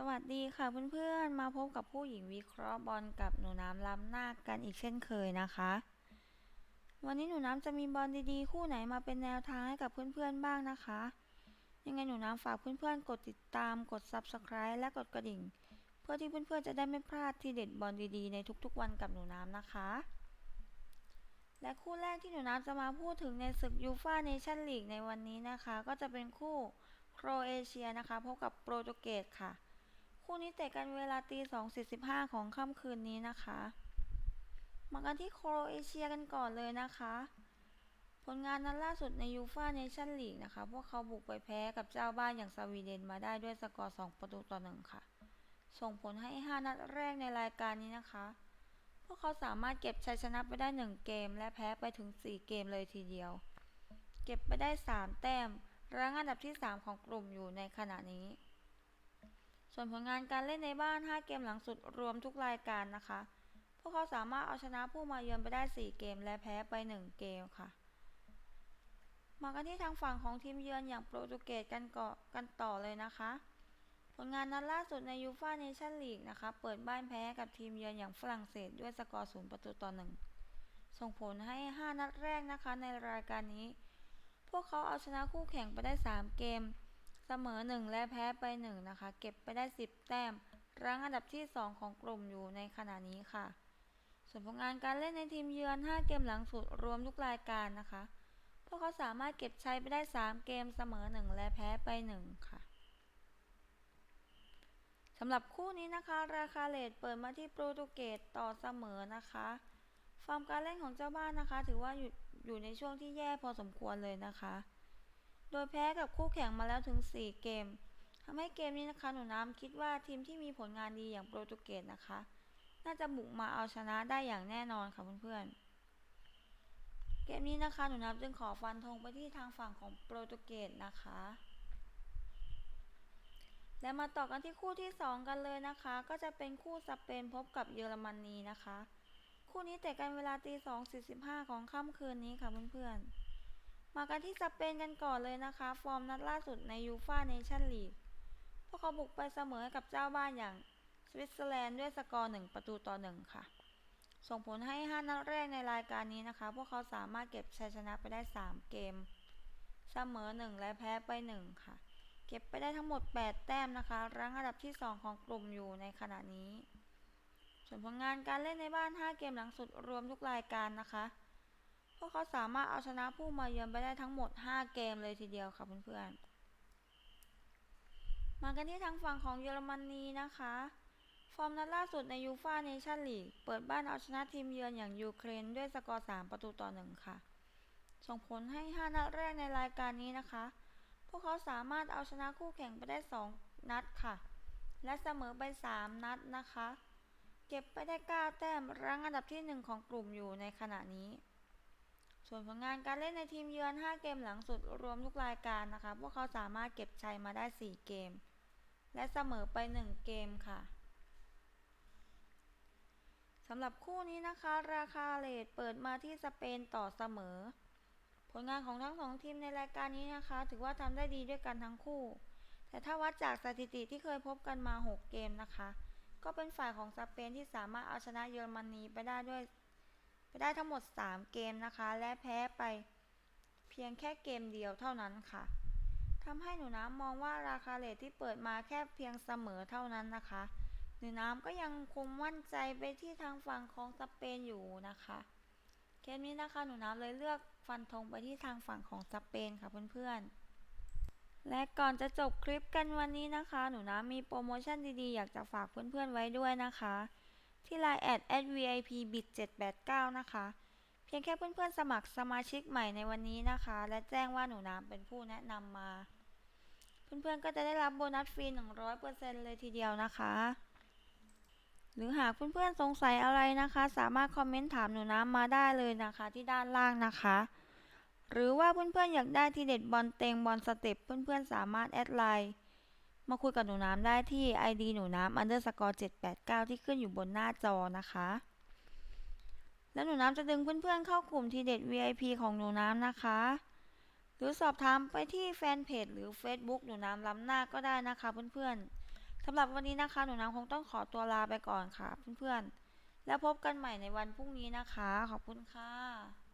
สวัสดีค่ะเพื่อนๆ มาพบกับผู้หญิงวิเคราะห์บอลกับหนูน้ำล้ำหน้ากันอีกเช่นเคยนะคะ วันนี้หนูน้ำจะมีบอลดีๆ คู่ไหนมาเป็นแนวทางให้กับเพื่อนๆบ้างนะคะ ยังไงหนูน้ำฝากเพื่อนๆ กดติดตามกด Subscribe และกดกระดิ่ง เพื่อที่เพื่อนๆ จะได้ไม่พลาดที่เด็ดบอลดีๆ ในทุกๆ วันกับหนูน้ำนะคะ และคู่แรกที่หนูน้ำจะมาพูดถึงในศึกยูฟ่าเนชั่นลีกในวันนี้นะคะ ก็จะเป็นคู่โครเอเชียนะคะพบกับโปรตุเกสค่ะ คู่นี้เตะกันเวลาตี2.45ของค่ำคืนนี้นะคะ มากันที่โครเอเชียกันก่อนเลยนะคะ ผลงานนัดล่าสุดในยูฟ่าเนชั่นลีกนะคะ พวกเขาบุกไปแพ้กับเจ้าบ้านอย่างสวีเดนมาได้ด้วยสกอร์2ประตูต่อหนึ่งค่ะ ส่งผลให้ 5 นัดแรกในรายการนี้นะคะ พวกเขาสามารถเก็บชัยชนะไปได้ 1 เกม และแพ้ไปถึง 4 เกมเลยทีเดียว เก็บไปได้ 3 แต้มรั้งอันดับที่ 3 ของกลุ่มอยู่ในขณะนี้ ส่วนผลงานการเล่นในบ้าน 5 เกมหลังสุดรวมทุกรายการนะคะ พวกเขาสามารถเอาชนะผู้มาเยือนไปได้ 4 เกมและแพ้ไป 1 เกมค่ะ มากันที่ทางฝั่งของทีมเยือนอย่างโปรตุเกสกันก่อกันต่อเลยนะคะ ผลงานนัดล่าสุดในยูฟ่าเนชั่นลีกนะคะ เปิดบ้านแพ้กับทีมเยือนอย่างฝรั่งเศสด้วยสกอร์ 0 ประตูต่อ 1 ส่งผลให้ 5 นัดแรกนะคะในรายการนี้ พวกเขาเอาชนะคู่แข่งไปได้ 3 เกม เสมอ 1 และแพ้ไป1นะคะ เก็บไปได้ 10 แต้ม รั้งอันดับที่ 2 ของกลุ่มอยู่ในขณะนี้ค่ะ ส่วนผลงานการเล่นในทีมเยือน 5 เกมหลังสุดรวมทุกรายการนะคะ พวกเขาสามารถเก็บชัยไปได้ 3 เกมเสมอ 1 และแพ้ไป 1 ค่ะสำหรับคู่นี้นะคะ ราคาเลทเปิดมาที่โปรตุเกสต่อเสมอนะคะ ฟอร์มการเล่นของเจ้าบ้านนะคะ ถือว่าอยู่อยู่ในช่วงที่แย่พอสมควรเลยนะคะ โดยแพ้กับคู่แข่งมาแล้วถึง 4 เกมทำให้เกมนี้นะคะหนูน้ำคิดว่าทีมที่มีผลงานดีอย่างโปรตุเกสนะคะ น่าจะบุกมาเอาชนะได้อย่างแน่นอนค่ะเพื่อนๆ เกมนี้นะคะหนูน้ำจึงขอฟันธงไปที่ทางฝั่งของโปรตุเกสนะคะและมาต่อกันที่คู่ที่ 2 กันเลยนะคะ ก็จะเป็นคู่สเปนพบกับเยอรมนีนะคะ คู่นี้เตะกันเวลาตี2.45ของค่ำคืนนี้ค่ะเพื่อนๆ มากันที่สเปนกันก่อนเลยนะคะ ฟอร์มนัดล่าสุดในยูฟ่าเนชั่นลีกพวกเขาบุกไปเสมอกับเจ้าบ้านอย่างสวิตเซอร์แลนด์ด้วยสกอร์ 1 ประตูต่อ 1 ค่ะ ส่งผลให้ 5 นัดแรกในรายการนี้นะคะ พวกเขาสามารถเก็บชัยชนะไปได้ 3 เกม เสมอ 1 และแพ้ไป 1 ค่ะ เก็บไปได้ทั้งหมด 8 แต้มนะคะ รั้งอันดับที่ 2 ของกลุ่มอยู่ในขณะนี้ ส่วนผลงานการเล่นในบ้าน 5 เกมหลังสุดรวมทุกรายการนะคะ พวกเขาสามารถเอาชนะผู้มาเยือนไปได้ทั้งหมด 5 เกมเลยทีเดียวค่ะเพื่อนๆ มากันที่ทางฝั่งของเยอรมนีนะคะ ฟอร์มนัดล่าสุดในยูฟ่าเนชั่นลีกเปิดบ้านเอาชนะทีมเยือนอย่างยูเครนด้วยสกอร์ 3 ประตูต่อ 1 ค่ะ ส่งผลให้ 5 นัดแรกในรายการนี้นะคะ พวกเขาสามารถเอาชนะคู่แข่งไปได้ 2 นัดค่ะ และเสมอไป 3 นัดนะคะ เก็บไปได้ 9 แต้มรั้งอันดับที่ 1 ของกลุ่มอยู่ในขณะนี้ ส่วนผลงานการเล่นในทีมเยือน 5 เกมหลังสุดรวมทุกรายการนะคะ พวกเขาสามารถเก็บชัยมาได้ 4 เกม และเสมอไป 1 เกมค่ะสำหรับคู่นี้นะคะ ราคาเลทเปิดมาที่สเปนต่อเสมอ ผลงานของทั้งสองทีมในรายการนี้นะคะ ถือว่าทำได้ดีด้วยกันทั้งคู่ แต่ถ้าวัดจากสถิติที่เคยพบกันมา 6 เกมนะคะ ก็เป็นฝ่ายของสเปนที่สามารถเอาชนะเยอรมนีไปได้ด้วย ไปได้ทั้งหมด 3 เกมนะคะ และแพ้ไปเพียงแค่เกมเดียวเท่านั้นค่ะทำให้หนูน้ำมองว่าราคาเลทที่เปิดมาแค่เพียงเสมอเท่านั้นนะคะ หนูน้ำก็ยังคงมั่นใจไปที่ทางฝั่งของสเปนอยู่นะคะเกมนี้นะคะหนูน้ำเลยเลือกฟันธงไปที่ทางฝั่งของสเปนค่ะเพื่อนๆ และก่อนจะจบคลิปกันวันนี้นะคะ หนูน้ำมีโปรโมชั่นดีๆ อยากจะฝากเพื่อนๆไว้ด้วยนะคะ ที่ Line แอด @vip bit 789นะคะ เพียงแค่เพื่อนๆสมัครสมาชิกใหม่ในวันนี้นะคะ และแจ้งว่าหนูน้ำเป็นผู้แนะนำมา เพื่อนๆก็จะได้รับโบนัสฟรี 100%เลยทีเดียวนะคะ หรือหากเพื่อนๆสงสัยอะไรนะคะ สามารถคอมเมนต์ถามหนูน้ำมาได้เลยนะคะ ที่ด้านล่างนะคะหรือว่าเพื่อนๆอยากได้ทีเด็ดบอลเต็งบอลสเต็ปเพื่อนๆสามารถแอดไลน์ มาคุยกับหนูน้ำได้ที่ ID หนูน้ำ underscore 789 ที่ขึ้นอยู่บนหน้าจอนะคะ แล้วหนูน้ำจะดึงเพื่อนๆเข้ากลุ่มทีเด็ด VIP ของหนูน้ำนะคะ หรือสอบถามไปที่แฟนเพจหรือ Facebook หนูน้ำล้ำหน้าก็ได้นะคะเพื่อนๆสำหรับวันนี้นะคะ หนูน้ำคงต้องขอตัวลาไปก่อนค่ะเพื่อนๆ แล้วพบกันใหม่ในวันพรุ่งนี้นะคะ ขอบคุณค่ะ